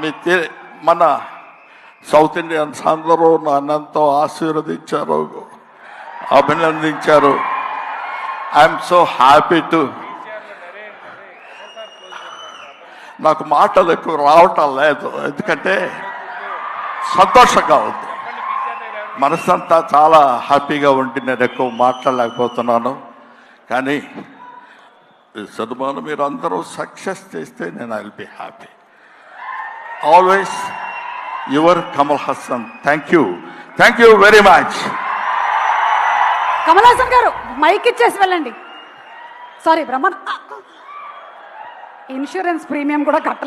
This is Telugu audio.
మీ తె- మన సౌత్ ఇండియన్స్ అందరూ నన్నెంతో ఆశీర్వదించారు అభినందించారు. ఐఎమ్ సో హ్యాపీ టు నాకు మాటలు ఎక్కువ రావటం లేదు. ఎందుకంటే సంతోషంగా ఉంది. మనసంతా చాలా హ్యాపీగా ఉండి నేను ఎక్కువ మాట్లాడలేకపోతున్నాను. కానీ ఈ సినిమాను మీరు అందరూ సక్సెస్ చేస్తే నేను I be happy always your Kamal Hasan thank you thank you very much Kamal Haasan garu mike ఇచ్చేసి వెళ్ళండి. సారీ బ్రహ్మన్ ఇన్సూరెన్స్ ప్రీమియం కూడా కట్టలేదు.